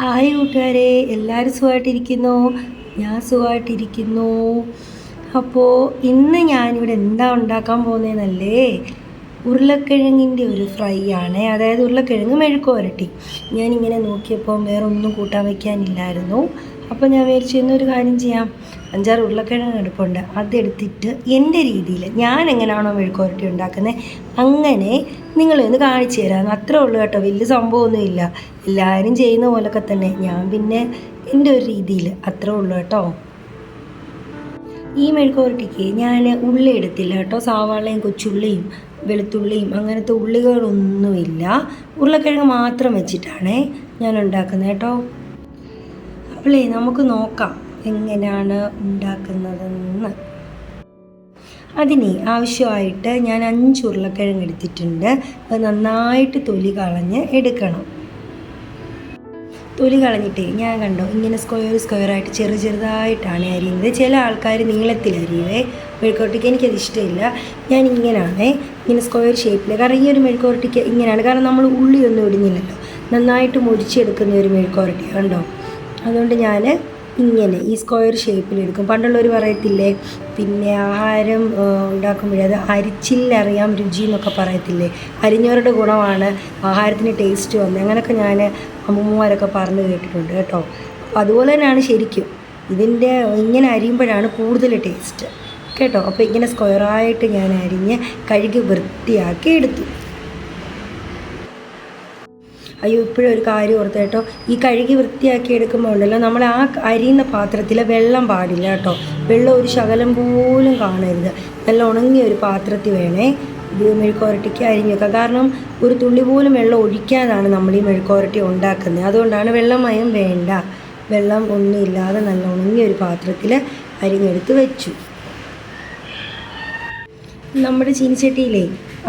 Hi കൂട്ടുകാരെ എല്ലാവരും സുഖമായിട്ടിരിക്കുന്നു? ഞാൻ സുഖമായിട്ടിരിക്കുന്നു. അപ്പോൾ ഇന്ന് ഞാനിവിടെ എന്താ ഉണ്ടാക്കാൻ പോകുന്നതെന്നല്ലേ ഉരുളക്കിഴങ്ങിന്റെ ഒരു ഫ്രൈ ആണ്. അതായത് ഉരുളക്കിഴങ്ങ് മെഴുക്ക് വരട്ടി ഞാനിങ്ങനെ നോക്കിയപ്പോൾ വേറെ ഒന്നും കൂട്ടാൻ വയ്ക്കാനില്ലായിരുന്നു അപ്പോൾ ഞാൻ വിചാരിച്ചു ഒരു കാര്യം ചെയ്യാം. അഞ്ചാറ് ഉരുളക്കിഴങ്ങ് എടുപ്പുണ്ട്. അതെടുത്തിട്ട് എന്റെ രീതിയിൽ ഞാൻ എങ്ങനെയാണോ മെഴുക്ക് പുരട്ടി ഉണ്ടാക്കുന്നത് അങ്ങനെ നിങ്ങളെ ഒന്ന് കാണിച്ചു തരാം. അത്രേ ഉള്ളൂ കേട്ടോ. വലിയ സംഭവമൊന്നുമില്ല. എല്ലാവരും ചെയ്യുന്ന പോലൊക്കെ തന്നെ. ഞാൻ പിന്നെ എന്റെ ഒരു രീതിയിൽ അത്രേ ഉള്ളൂ കേട്ടോ. ഈ മെഴുക്കുവരട്ടിക്ക് ഞാൻ ഉള്ളി എടുത്തില്ല കേട്ടോ. സവാളയും കൊച്ചുള്ളിയും വെളുത്തുള്ളിയും അങ്ങനത്തെ ഉള്ളികളൊന്നുമില്ല. ഉരുളക്കിഴങ്ങ് മാത്രം വെച്ചിട്ടാണേ ഞാൻ ഉണ്ടാക്കുന്നത് കേട്ടോ. അപ്പോളേ നമുക്ക് നോക്കാം. എങ്ങനെയാണ് ഉണ്ടാക്കുന്നതെന്ന്. അതിന് ആവശ്യമായിട്ട് ഞാൻ അഞ്ച് ഉരുളക്കിഴങ്ങ് എടുത്തിട്ടുണ്ട്. അത് നന്നായിട്ട് തൊലി കളഞ്ഞ് എടുക്കണം. തൊലി കളഞ്ഞിട്ട് ഞാൻ കണ്ടോ ഇങ്ങനെ സ്ക്വയർ സ്ക്വയറായിട്ട് ചെറു ചെറുതായിട്ടാണ് അരിയുന്നത്. ചില ആൾക്കാർ നീളത്തിൽ അരിയുവേ മെഴുക്കുവരട്ടിക്ക് എനിക്കത് ഇഷ്ടമില്ല. ഞാൻ ഇങ്ങനെയാണ് ഇങ്ങനെ സ്ക്വയർ ഷേപ്പിൽ കാരണം ഈ ഒരു മെഴുക്കുവരട്ടിക്ക് ഇങ്ങനെയാണ് കാരണം നമ്മൾ ഉള്ളിയൊന്നും ഇടുന്നില്ലല്ലോ. നന്നായിട്ട് മുരിച്ചെടുക്കുന്ന ഒരു മെഴുക്കുവരട്ടി കണ്ടോ? അതുകൊണ്ട് ഞാൻ ഇങ്ങനെ ഈ സ്ക്വയർ ഷേപ്പിലെടുക്കും പണ്ടുള്ളവർ പറയത്തില്ലേ പിന്നെ ആഹാരം ഉണ്ടാക്കുമ്പോഴേ അത് അരിച്ചില്ലറിയാം രുചി എന്നൊക്കെ പറയത്തില്ലേ. അരിഞ്ഞവരുടെ ഗുണമാണ് ആഹാരത്തിന് ടേസ്റ്റ് വന്നത് അങ്ങനെയൊക്കെ ഞാൻ അമ്മൂമ്മമാരൊക്കെ പറഞ്ഞു കേട്ടിട്ടുണ്ട് കേട്ടോ. അപ്പോൾ അതുപോലെ തന്നെയാണ് ശരിക്കും. ഇതിന്റെ ഇങ്ങനെ അരിയുമ്പോഴാണ് കൂടുതൽ ടേസ്റ്റ് കേട്ടോ? അപ്പോൾ ഇങ്ങനെ സ്ക്വയറായിട്ട് ഞാൻ അരിഞ്ഞ് കഴുകി വൃത്തിയാക്കി എടുത്തു. അയ്യോ ഇപ്പോഴും ഒരു കാര്യം ഓർത്ത് കേട്ടോ. ഈ കഴുകി വൃത്തിയാക്കി എടുക്കുമ്പോൾ ഉണ്ടല്ലോ നമ്മൾ ആ അരിയുന്ന പാത്രത്തിൽ വെള്ളം പാടില്ല കേട്ടോ. വെള്ളം ഒരു ശകലം പോലും കാണരുത്. നല്ല ഉണങ്ങിയ ഒരു പാത്രത്തിൽ വേണേ ഇത് മെഴുക്കുവരട്ടിക്ക് അരിഞ്ഞു വെക്കാം. കാരണം ഒരു തുള്ളി പോലും വെള്ളം ഒഴിക്കാനാണ് നമ്മൾ ഈ മെഴുക്കുവരട്ടി ഉണ്ടാക്കുന്നത്. അതുകൊണ്ടാണ് വെള്ളമയം വേണ്ട. വെള്ളം ഒന്നുമില്ലാതെ നല്ല ഉണങ്ങിയ ഒരു പാത്രത്തിൽ അരിഞ്ഞെടുത്ത് വെച്ചു. നമ്മുടെ ചീനിച്ചട്ടിയിലേ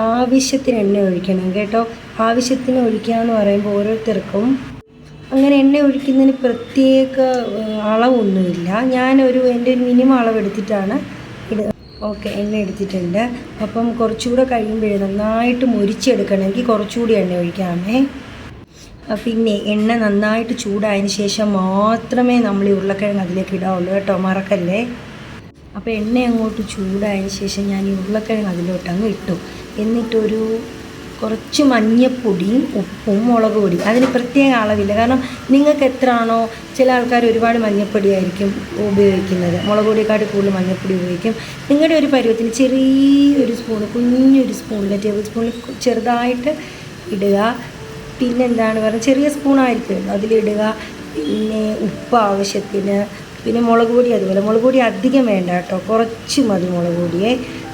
ആവശ്യത്തിന് എണ്ണ ഒഴിക്കണം കേട്ടോ? ആവശ്യത്തിന് ഒഴിക്കുക എന്ന് പറയുമ്പോൾ ഓരോരുത്തർക്കും അങ്ങനെ എണ്ണ ഒഴിക്കുന്നതിന് പ്രത്യേക അളവൊന്നുമില്ല. ഞാനൊരു എന്റെ ഒരു മിനിമം അളവ് എടുത്തിട്ടാണ് ഇത് ഓക്കെ എണ്ണ എടുത്തിട്ടുണ്ട്. അപ്പം കുറച്ചുകൂടെ കഴിയുമ്പോഴേ നന്നായിട്ട് മുരിച്ചെടുക്കണമെങ്കിൽ കുറച്ചുകൂടി എണ്ണ ഒഴിക്കാമേ. പിന്നെ എണ്ണ നന്നായിട്ട് ചൂടായതിന് ശേഷം മാത്രമേ നമ്മൾ ഈ ഉരുളക്കിഴങ്ങ് അതിലേക്ക് ഇടാവുള്ളൂ കേട്ടോ? മറക്കല്ലേ? അപ്പോൾ എണ്ണ അങ്ങോട്ട് ചൂടായതിന് ശേഷം ഞാൻ ഈ ഉരുളക്കിഴങ്ങ് അതിലോട്ട് അങ്ങ് ഇട്ടു. എന്നിട്ടൊരു കുറച്ച് മഞ്ഞപ്പൊടിയും ഉപ്പും മുളക് പൊടിയും. അതിന് പ്രത്യേക അളവില്ല. കാരണം നിങ്ങൾക്ക് എത്രയാണോ ചില ആൾക്കാർ ഒരുപാട് മഞ്ഞപ്പൊടി ആയിരിക്കും ഉപയോഗിക്കുന്നത്. മുളക് പൊടിയെക്കാട്ടി കൂടുതൽ മഞ്ഞപ്പൊടി ഉപയോഗിക്കും. നിങ്ങളുടെ ഒരു പരുവത്തിന് ചെറിയൊരു സ്പൂൺ കുഞ്ഞൊരു സ്പൂണിൽ ടേബിൾ സ്പൂണിൽ ചെറുതായിട്ട് ഇടുക. പിന്നെ എന്താണ് പറയുക? ചെറിയ സ്പൂണായിരിക്കുമല്ലോ അതിലിടുക പിന്നെ ഉപ്പ് ആവശ്യത്തിന്. പിന്നെ മുളക് പൊടി അതുപോലെ. മുളക് പൊടി അധികം വേണ്ട കേട്ടോ. കുറച്ച് മതി മുളക് പൊടിയെ.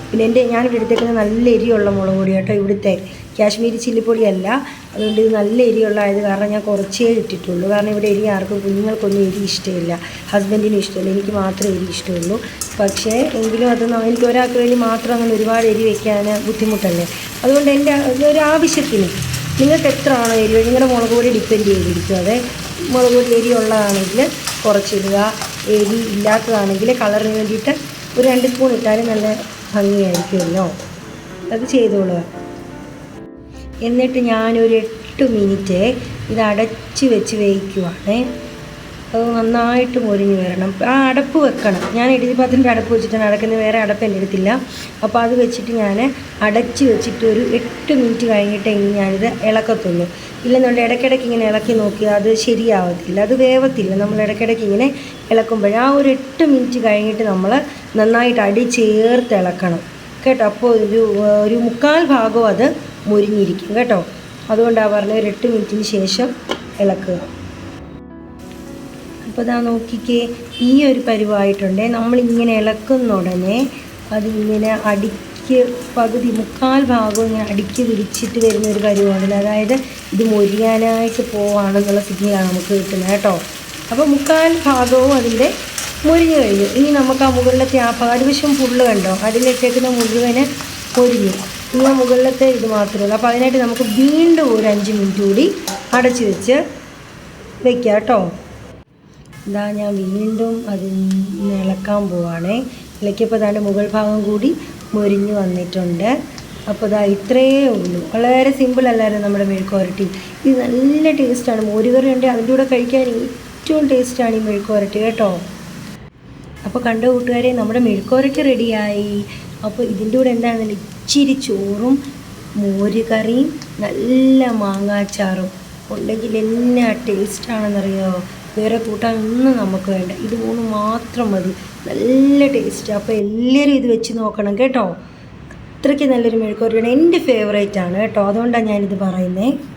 പിന്നെ എന്റെ ഞാനിവിടെ എടുത്തേക്കുന്നത് നല്ല എരിയുള്ള മുളക് പൊടി കേട്ടോ ഇവിടുത്തെ. കാശ്മീരി ചില്ലിപ്പൊടിയല്ല അതുകൊണ്ട് ഇത് നല്ല എരിയുള്ള ആയത് കാരണം ഞാൻ കുറച്ചേ ഇട്ടിട്ടുള്ളൂ. കാരണം ഇവിടെ എരി ആർക്കും കുഞ്ഞുങ്ങൾക്കൊന്നും എരി ഇഷ്ടമില്ല. ഹസ്ബൻഡിനും ഇഷ്ടമില്ല. എനിക്ക് മാത്രമേ എരി ഇഷ്ടമുള്ളൂ. പക്ഷേ എങ്കിലും അത് എനിക്ക് ഒരാൾക്ക് വേണ്ടി മാത്രം അങ്ങനെ ഒരുപാട് എരി വയ്ക്കാൻ ബുദ്ധിമുട്ടല്ലേ? അതുകൊണ്ട് എന്റെ ഒരു ആവശ്യത്തിന് നിങ്ങൾക്ക് എത്ര ആണോ എരി നിങ്ങളുടെ മുളക് പൊടി ഡിപ്പെൻഡ് ചെയ്തിരിക്കും അതെ മുളക് പൊടി എരി ഉള്ളതാണെങ്കിൽ കുറച്ചിടുക. എരി ഇല്ലാത്തതാണെങ്കിൽ കളറിന് വേണ്ടിയിട്ട് ഒരു രണ്ട് സ്പൂൺ ഇട്ടാലും നല്ല ഭംഗിയായിരിക്കുമല്ലോ. അത് ചെയ്തോളുക എന്നിട്ട് ഞാനൊരു എട്ട് മിനിറ്റ് ഇത് അടച്ച് വെച്ച് വേവിക്കുവാണേ. അത് നന്നായിട്ട് മൊരിഞ്ഞ് വരണം. ആ അടപ്പ് വെക്കണം. ഞാൻ ഇഡലി പാത്രത്തിന്റെ അടപ്പ് വെച്ചിട്ടാണ് അടക്കുന്നത്. വേറെ അടപ്പ് എന്റെ അടുത്തില്ല. അപ്പോൾ അത് വെച്ചിട്ട് ഞാൻ അടച്ച് വെച്ചിട്ട് ഒരു എട്ട് മിനിറ്റ് കഴിഞ്ഞിട്ടേ ഇനി ഞാനിത് ഇളക്കത്തുള്ളൂ. ഇല്ലെന്നുണ്ടെങ്കിൽ ഇടയ്ക്കിടയ്ക്ക് ഇങ്ങനെ ഇളക്കി നോക്കിയാൽ അത് ശരിയാവത്തില്ല. അത് വേവത്തില്ല. നമ്മൾ ഇടയ്ക്കിടയ്ക്ക് ഇങ്ങനെ ഇളക്കുമ്പോൾ ആ ഒരു എട്ട് മിനിറ്റ് കഴിഞ്ഞിട്ട് നമ്മൾ നന്നായിട്ട് അടി ചേർത്ത് ഇളക്കണം. കേട്ടോ? അപ്പോൾ ഒരു ഒരു മുക്കാൽ ഭാഗവും അത് മുരിഞ്ഞിരിക്കും. കേട്ടോ? അതുകൊണ്ടാണ് പറഞ്ഞത് ഒരു എട്ട് മിനിറ്റിന് ശേഷം ഇളക്കുക. അപ്പോൾ ഇതാ നോക്കിക്കേ ഈ ഒരു പരുവായിട്ടുണ്ടേ. നമ്മളിങ്ങനെ ഇളക്കുന്ന ഉടനെ അതിങ്ങനെ അടിക്ക് പകുതി മുക്കാൽ ഭാഗവും ഇങ്ങനെ അടിക്ക് പിടിച്ചിട്ട് വരുന്ന ഒരു പരുവാണല്ലോ. അതായത് ഇത് മുരിയാനായിട്ട് പോവാണെന്നുള്ള സിഗ്നലാണ് നമുക്ക് കിട്ടുന്നത് കേട്ടോ. അപ്പോൾ മുക്കാൽ ഭാഗവും അതിന്റെ മുരിഞ്ഞു കഴിഞ്ഞു. ഇനി നമുക്ക് ആ മുകളിലത്തെ ആ പാടുവശം ഫുള്ള് കണ്ടോ? അതിലിട്ടേക്കുന്ന മുഴുവൻ പൊരിഞ്ഞു ഇനി ആ മുകളിലത്തെ ഇത് മാത്രമേ ഉള്ളൂ. അപ്പോൾ അതിനായിട്ട് നമുക്ക് വീണ്ടും ഒരു അഞ്ച് മിനിറ്റ് കൂടി അടച്ചു വെച്ച് വെക്കാം കേട്ടോ. ഇതാ ഞാൻ വീണ്ടും അത് ഇളക്കാൻ പോവാണേ. ഇളക്കിയപ്പോൾ അതാണ്ട് മുകൾ ഭാഗം കൂടി മൊരിഞ്ഞ് വന്നിട്ടുണ്ട്. അപ്പോൾ ഇതാ ഇത്രയേ ഉള്ളൂ. വളരെ സിമ്പിൾ അല്ലായിരുന്നു നമ്മുടെ മെഴുക്കുവരട്ടി ഇത് നല്ല ടേസ്റ്റാണ് മോരുകറി ഉണ്ട് അതിന്റെ കൂടെ കഴിക്കാൻ ഏറ്റവും ടേസ്റ്റാണ് ഈ മെഴുക്കുവരട്ടി കേട്ടോ. അപ്പോൾ കണ്ട കൂട്ടുകാരെ നമ്മുടെ മെഴുക്കുവരട്ടി റെഡിയായി അപ്പോൾ ഇതിന്റെ കൂടെ എന്താണെന്ന് ഇച്ചിരി ചോറും മോര് കറിയും നല്ല മാങ്ങാച്ചാറും. ഉണ്ടെങ്കിൽ എന്നാ ടേസ്റ്റാണെന്നറിയോ വേറെ കൂട്ടാനൊന്നും നമുക്ക് വേണ്ട. ഇത് മൂന്ന് മാത്രം മതി. നല്ല ടേസ്റ്റ് അപ്പോൾ എല്ലാവരും ഇത് വെച്ച് നോക്കണം കേട്ടോ. അത്രയ്ക്ക് നല്ലൊരു മെഴുക്കുവരട്ടിയാണ് എന്റെ ഫേവറേറ്റ് ആണ് കേട്ടോ. അതുകൊണ്ടാണ് ഞാനിത് പറയുന്നത്